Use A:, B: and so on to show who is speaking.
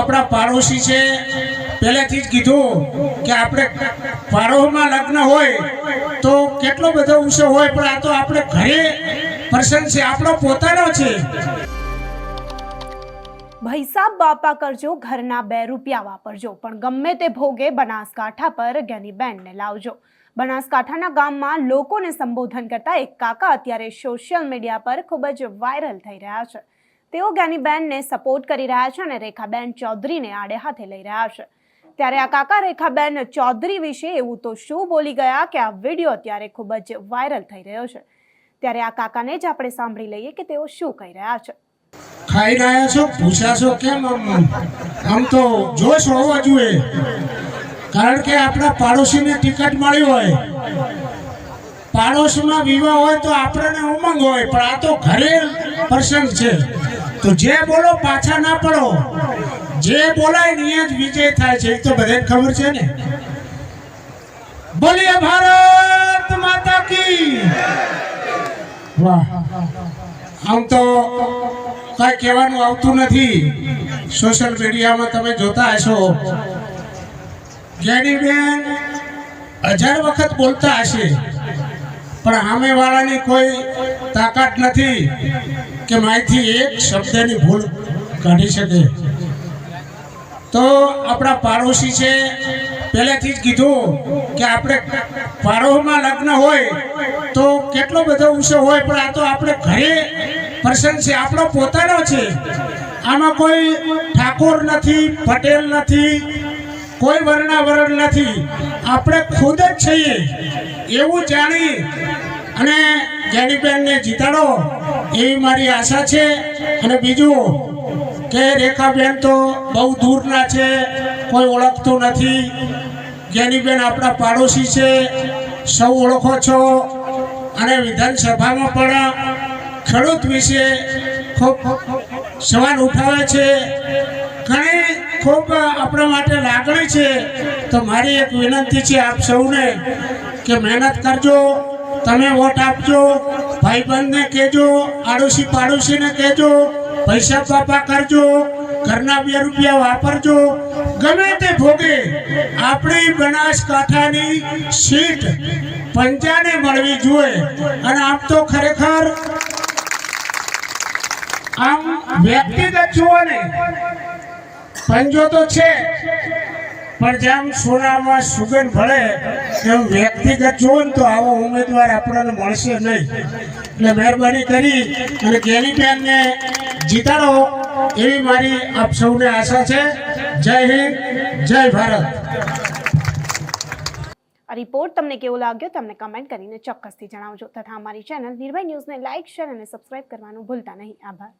A: આપણા પાડોશી છે, પહેલેથી જ કીધું કે આપણે પાડોશમાં લગ્ન હોય તો કેટલો બધો ઉત્સવ હોય, પણ આ તો આપણે ઘરે પ્રસંગ છે, આપણો પોતાનો છે.
B: ભૈસાબ બાપા કરજો, ઘરના બે રૂપિયા વાપરજો, પણ ગમે તે ભોગે બનાસકાંઠા પર જ્ઞાનીબેનને લાવજો. બનાસકાંઠાના ગામમાં લોકોને સંબોધન કરતા એક કાકા અત્યારે સોશિયલ મીડિયા પર ખૂબ જ વાયરલ થઈ રહ્યા છે. તેઓ જ્ઞાનીબેનને સપોર્ટ કરી રહ્યા છે અને રેખાબેન ચૌધરીને આડે હાથે લઈ રહ્યા છે. ત્યારે આ કાકા રેખાબેન ચૌધરી વિશે એવું તો શું બોલી ગયા કે આ વીડિયો અત્યારે ખૂબ જ વાયરલ થઈ રહ્યો છે. ત્યારે આ કાકાને જ આપણે સાંભળી લઈએ કે તેઓ શું કહી રહ્યા છે.
A: ખાઈ રહ્યા છો? પૂછ્યા છો કેમ આમ? તો જોશ હોવો જોઈએ. કારણ કે આપણા પાડોશીને ટિકિટ મળી હોય. પાડોશમાં વિવાહ હોય તો આપણને ઉમંગ હોય, પણ આ તો ઘરે પ્રસંગ છે. તો જે બોલો પાછા ના પડો. જે બોલાય ને જ વિજય થાય છે. એ તો બધાને ખબર છે ને. બોલીએ ભારત માતા કી. વાહ. આમ તો કઈ કહેવાનું આવતું નથી. સોશિયલ મીડિયામાં તમે જોતા હશો. જ્ઞાનીબેન હજાર વખત બોલતા હશે. પણ સામેવાળાની કોઈ તાકાત નથી કે માહિતી એક શબ્દની ભૂલ કાઢી શકે. તો આપણા પાડોશી છે, પહેલેથી જ કીધું કે આપણે પાડોશમાં લગ્ન હોય તો કેટલો બધો ઉત્સવ હોય, પણ આ તો આપણે ઘરે પ્રસંગ છે, આપણો પોતાનો છે. આમાં કોઈ ઠાકોર નથી, પટેલ નથી, કોઈ વર્ણાવરણ નથી. આપણે ખુદ જ છીએ. એવું જાણી અને જ્ઞાનીબેનને જીતાડો એવી મારી આશા છે. અને બીજું કે રેખાબેન તો બહુ દૂરના છે, કોઈ ઓળખતું નથી. જેનીબેન આપણા પાડોશી છે, સૌ ઓળખો છો. અને વિધાનસભામાં પણ ખેડૂત વિશે ખૂબ સવાલ ઉઠાવે છે. ઘણી ખૂબ આપણા માટે લાગણી છે. તો મારી એક વિનંતી છે આપ સૌને કે મહેનત કરજો, તમે વોટ આપજો, ભાઈબંધને કહેજો આડોશી પાડોશીને કહેજો, પૈસા પાપા કરજો, ઘરના બે રૂપિયા વાપરજો. ગમે તે ભોગે, આપણી બનાસકાંઠાની સીટ પંજાને મળવી જોઈએ. અને આમ તો ખરેખર આમ વ્યક્તિગત જુઓ ને પંજો તો છે. પણ જેમ સોનામાં સુગંધ ભળે એમ વ્યક્તિગત જુઓ ને તો આવો ઉમેદવાર આપણને મળશે નહીં. એટલે મહેરબાની કરી અને ગેલીબેનને જીતાડો. એવી મારી આપ સૌને આશા છે. જય હિન્દ, જય ભારત.
B: આ રિપોર્ટ તમને કેવો લાગ્યો તમને કમેન્ટ કરીને ચોક્કસથી જણાવજો. તથા અમારી ચેનલ નિર્ભય ન્યૂઝને લાઇક શેર અને સબસ્ક્રાઇબ કરવાનું ભૂલતા નહીં. આભાર.